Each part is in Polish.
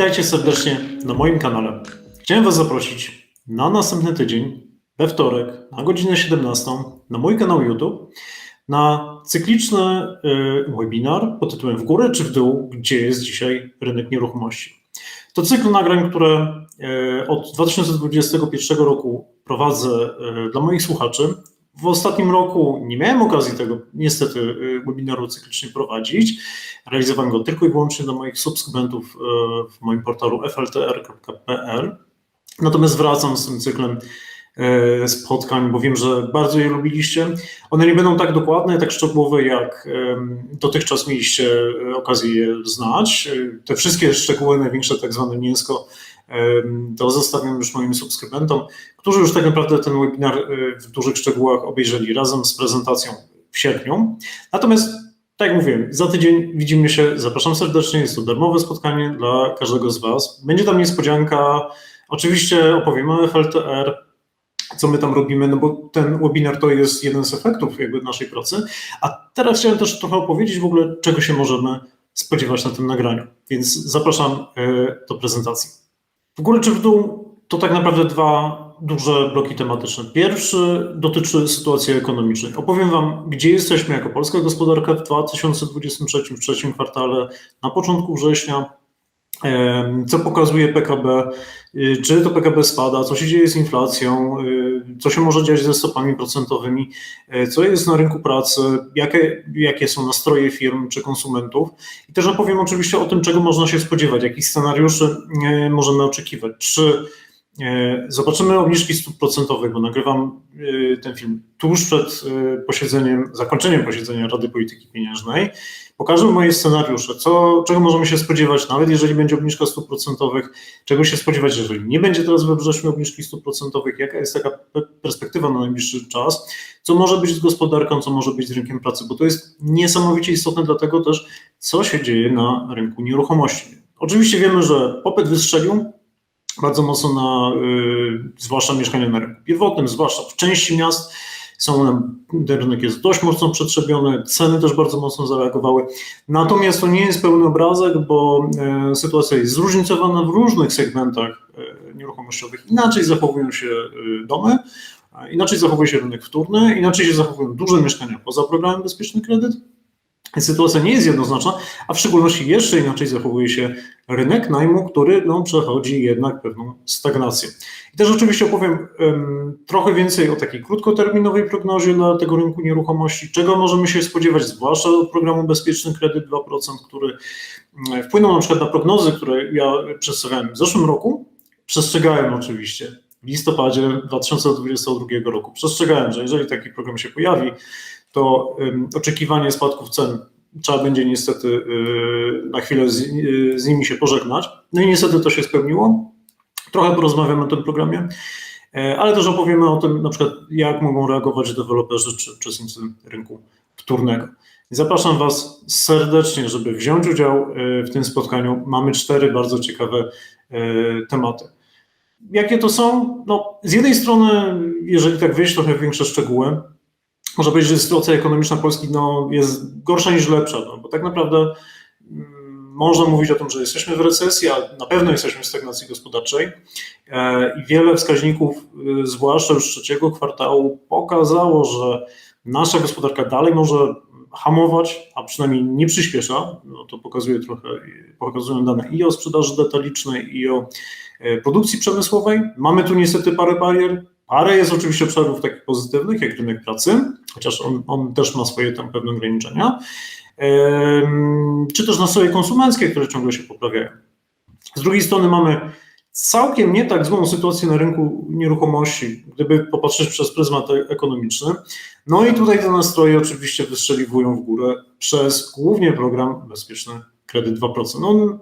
Witajcie serdecznie na moim kanale. Chciałem Was zaprosić na następny tydzień, we wtorek, na godzinę 17, na mój kanał YouTube, na cykliczny y, webinar pod tytułem W górę czy w dół, gdzie jest dzisiaj rynek nieruchomości. To cykl nagrań, które y, od 2021 roku prowadzę y, dla moich słuchaczy. W ostatnim roku nie miałem okazji tego niestety y, webinaru cyklicznie prowadzić. Realizowałem go tylko i wyłącznie dla moich subskrybentów y, w moim portalu fltr.pl. Natomiast wracam z tym cyklem y, spotkań, bo wiem, że bardzo je lubiliście. One nie będą tak dokładne, tak szczegółowe, jak dotychczas mieliście okazję je znać. Te wszystkie szczegóły, największe tak zwane mięsko, to zostawiam już moim subskrybentom, którzy już tak naprawdę ten webinar y, w dużych szczegółach obejrzeli razem z prezentacją w sierpniu. Natomiast tak jak mówiłem, za tydzień widzimy się. Zapraszam serdecznie. Jest to darmowe spotkanie dla każdego z Was. Będzie tam niespodzianka. Oczywiście opowiemy o FLTR, co my tam robimy, no bo ten webinar to jest jeden z efektów jakby naszej pracy. A teraz chciałem też trochę opowiedzieć w ogóle, czego się możemy spodziewać na tym nagraniu. Więc zapraszam y, do prezentacji. W górę czy w dół to tak naprawdę dwa duże bloki tematyczne. Pierwszy dotyczy sytuacji ekonomicznej. Opowiem Wam, gdzie jesteśmy jako polska gospodarka w 2023 w trzecim kwartale, na początku września, co pokazuje PKB, y, czy to PKB spada, co się dzieje z inflacją, y, co się może dziać ze stopami procentowymi, y, co jest na rynku pracy, jakie, jakie są nastroje firm czy konsumentów. I też opowiem oczywiście o tym, czego można się spodziewać, jakich scenariuszy y, możemy oczekiwać. Czy E, Zobaczymy obniżki stóp procentowych, bo nagrywam e, ten film tuż przed e, posiedzeniem, zakończeniem posiedzenia Rady Polityki Pieniężnej. Pokażę moje scenariusze, co, czego możemy się spodziewać, nawet jeżeli będzie obniżka stóp procentowych, czego się spodziewać, jeżeli nie będzie teraz we wrześniu obniżki stóp procentowych, jaka jest taka pe- perspektywa na najbliższy czas, co może być z gospodarką, co może być z rynkiem pracy, bo to jest niesamowicie istotne dlatego też, co się dzieje na rynku nieruchomości. Oczywiście wiemy, że popyt wystrzelił, bardzo mocno na, y, zwłaszcza mieszkania na rynku pierwotnym, zwłaszcza w części miast. Są one, ten rynek jest dość mocno przetrzebiony, ceny też bardzo mocno zareagowały. Natomiast to nie jest pełny obrazek, bo e, sytuacja jest zróżnicowana w różnych segmentach e, nieruchomościowych. Inaczej zachowują się e, domy, inaczej zachowuje się rynek wtórny, inaczej się zachowują duże mieszkania poza programem Bezpieczny Kredyt. Sytuacja nie jest jednoznaczna, a w szczególności jeszcze inaczej zachowuje się rynek najmu, który no, przechodzi jednak pewną stagnację. I też oczywiście opowiem um, trochę więcej o takiej krótkoterminowej prognozie dla tego rynku nieruchomości, czego możemy się spodziewać, zwłaszcza od programu Bezpieczny Kredyt 2%, który wpłynął na przykład na prognozy, które ja przedstawiałem w zeszłym roku. Przestrzegałem oczywiście w listopadzie 2022 roku. Przestrzegałem, że jeżeli taki program się pojawi, to oczekiwanie spadków cen trzeba będzie niestety y, na chwilę z, y, z, nimi się pożegnać. No i niestety to się spełniło. Trochę porozmawiamy o tym programie, e, ale też opowiemy o tym, na przykład, jak mogą reagować deweloperzy czy uczestnicy rynku wtórnego. Zapraszam Was serdecznie, żeby wziąć udział e, w tym spotkaniu. Mamy cztery bardzo ciekawe e, tematy. Jakie to są? No, z jednej strony, jeżeli tak wyjść trochę większe szczegóły, można powiedzieć, że sytuacja ekonomiczna Polski no, jest gorsza niż lepsza, no, bo tak naprawdę mm, można mówić o tym, że jesteśmy w recesji, a na pewno jesteśmy w stagnacji gospodarczej e, i wiele wskaźników, y, zwłaszcza już trzeciego kwartału, pokazało, że nasza gospodarka dalej może hamować, a przynajmniej nie przyspiesza. No, to pokazuje trochę, pokazują dane i o sprzedaży detalicznej, i o e, produkcji przemysłowej. Mamy tu niestety parę barier, Parę jest oczywiście obszarów takich pozytywnych, jak rynek pracy, chociaż on, on też ma swoje tam pewne ograniczenia, czy też nastroje konsumenckie, które ciągle się poprawiają. Z drugiej strony mamy całkiem nie tak złą sytuację na rynku nieruchomości, gdyby popatrzeć przez pryzmat ekonomiczny. No i tutaj te nastroje oczywiście wystrzeliwują w górę przez głównie program Bezpieczny Kredyt 2%. No on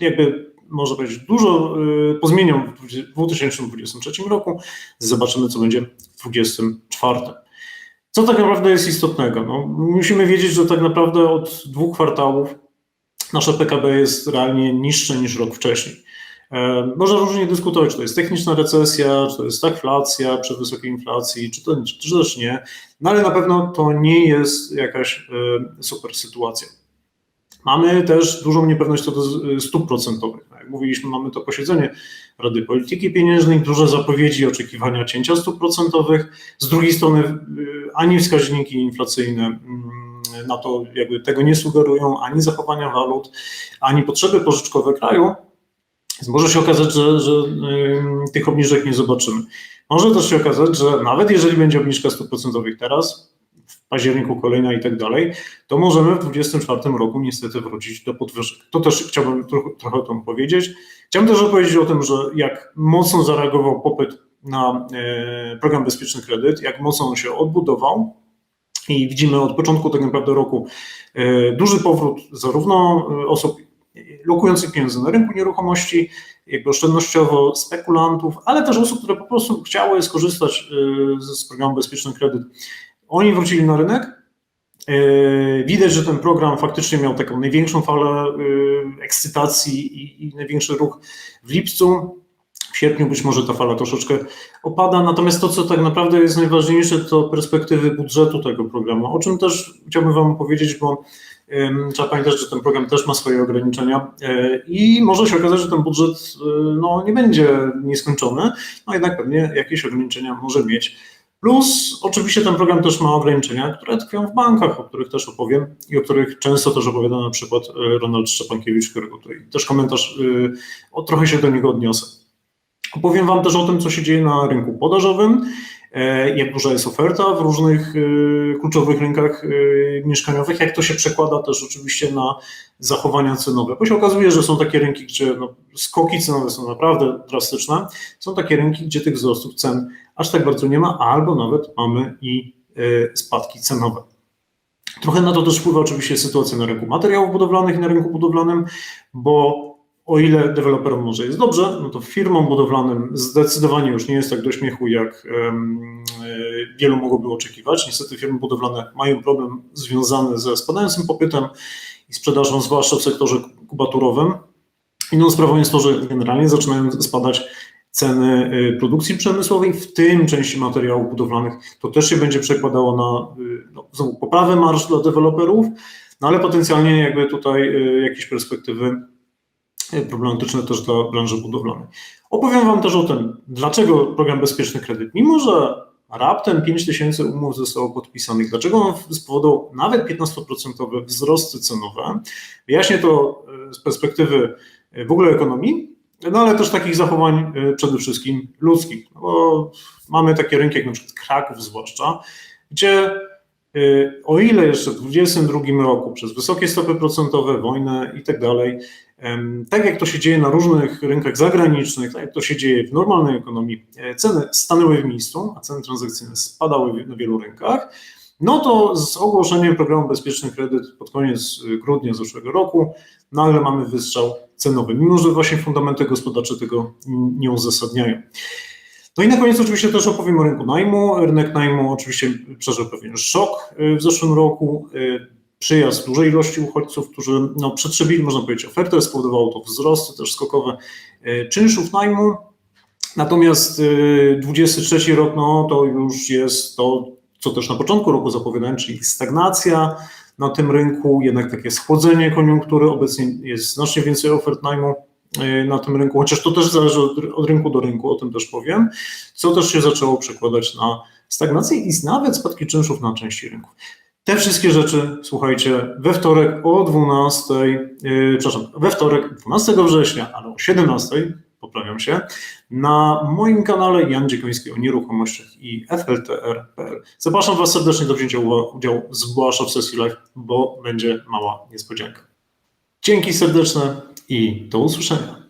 jakby może powiedzieć, dużo pozmienią w 2023 roku. Zobaczymy, co będzie w 2024. Co tak naprawdę jest istotnego? No, musimy wiedzieć, że tak naprawdę od dwóch kwartałów nasze PKB jest realnie niższe niż rok wcześniej. Można różnie dyskutować, czy to jest techniczna recesja, czy to jest stagflacja przy wysokiej inflacji, czy, to, czy też nie, no ale na pewno to nie jest jakaś super sytuacja. Mamy też dużą niepewność co do stóp procentowych. Jak mówiliśmy, mamy to posiedzenie Rady Polityki Pieniężnej, duże zapowiedzi, oczekiwania cięcia stóp procentowych. Z drugiej strony ani wskaźniki inflacyjne mm, na to jakby tego nie sugerują, ani zachowania walut, ani potrzeby pożyczkowe kraju. Więc może się okazać, że, że tych obniżek nie zobaczymy. Może też się okazać, że nawet jeżeli będzie obniżka stóp procentowych teraz, październiku kolejna i tak dalej, to możemy w 2024 roku niestety wrócić do podwyżek. To też chciałbym trochę, trochę o tym powiedzieć. Chciałbym też opowiedzieć o tym, że jak mocno zareagował popyt na e, program Bezpieczny Kredyt, jak mocno on się odbudował. I widzimy od początku tak naprawdę roku e, duży powrót zarówno e, osób lokujących pieniądze na rynku nieruchomości, jakby oszczędnościowo, spekulantów, ale też osób, które po prostu chciały skorzystać z programu Bezpieczny Kredyt oni wrócili na rynek. E, widać, że ten program faktycznie miał taką największą falę e, ekscytacji i, i największy ruch w lipcu. W sierpniu być może ta fala troszeczkę opada, natomiast to, co tak naprawdę jest najważniejsze, to perspektywy budżetu tego programu, o czym też chciałbym Wam powiedzieć, bo Trzeba pamiętać, że ten program też ma swoje ograniczenia e, i może się okazać, że ten budżet no, nie będzie nieskończony, no jednak pewnie jakieś ograniczenia może mieć. Plus oczywiście ten program też ma ograniczenia, które tkwią w bankach, o których też opowiem i o których często też opowiada na przykład e, Ronald Szczepankiewicz, którego tutaj też komentarz, e, o, trochę się do niego odniosę. Opowiem Wam też o tym, co się dzieje na rynku podażowym, jak duża jest oferta w różnych kluczowych rynkach mieszkaniowych, jak to się przekłada też oczywiście na zachowania cenowe, bo się okazuje, że są takie rynki, gdzie no, skoki cenowe są naprawdę drastyczne, są takie rynki, gdzie tych wzrostów cen aż tak bardzo nie ma, albo nawet mamy i e, spadki cenowe. Trochę na to też wpływa oczywiście sytuacja na rynku materiałów budowlanych i na rynku budowlanym, bo o ile deweloperom może jest dobrze, no to firmom budowlanym zdecydowanie już nie jest tak do śmiechu, jak e, wielu mogłoby oczekiwać. Niestety firmy budowlane mają problem związany ze spadającym popytem i sprzedażą, zwłaszcza w sektorze kubaturowym. Inną sprawą jest to, że generalnie zaczynają spadać ceny y, produkcji przemysłowej, w tym części materiałów budowlanych. To też się będzie przekładało na y, no, znowu poprawę marsz dla deweloperów, no ale potencjalnie jakby tutaj jakieś perspektywy problematyczne też dla branży budowlanej. Opowiem Wam też o tym, dlaczego program Bezpieczny Kredyt, mimo że raptem 5 tysięcy umów zostało podpisanych, dlaczego on spowodował nawet 15% wzrosty cenowe. Wyjaśnię to z perspektywy w ogóle ekonomii, no ale też takich zachowań y, przede wszystkim ludzkich. No bo mamy takie rynki, jak na przykład Kraków zwłaszcza, gdzie o ile jeszcze w 2022 roku przez wysokie stopy procentowe, wojnę i tak dalej, tak jak to się dzieje na różnych rynkach zagranicznych, tak jak to się dzieje w normalnej ekonomii, e, ceny stanęły w miejscu, a ceny transakcyjne spadały na wielu rynkach, no to z ogłoszeniem programu Bezpieczny Kredyt pod koniec y, grudnia zeszłego roku nagle mamy wystrzał cenowy, mimo że właśnie fundamenty gospodarcze tego nie uzasadniają. No i na koniec oczywiście też opowiem o rynku najmu. Rynek najmu oczywiście przeżył pewien szok y, w zeszłym roku. Y, przyjazd dużej ilości uchodźców, którzy no, przetrzebili, można powiedzieć, ofertę, spowodowało to wzrosty też skokowe czynszów najmu. Natomiast 23 rok, no to już jest to co też na początku roku zapowiadałem, czyli stagnacja na tym rynku, jednak takie schłodzenie koniunktury. Obecnie jest znacznie więcej ofert najmu na tym rynku, chociaż to też zależy od, od, rynku do rynku, o tym też powiem, co też się zaczęło przekładać na stagnację i nawet spadki czynszów na części rynków. Te wszystkie rzeczy, słuchajcie, we wtorek o 12, yy, przepraszam, we wtorek 12 września, ale o 17 poprawiam się, na moim kanale Jan Dziekoński o nieruchomościach i FLTR.pl. Zapraszam Was serdecznie do wzięcia udziału, zwłaszcza w sesji live, bo będzie mała niespodzianka. Dzięki serdeczne i do usłyszenia.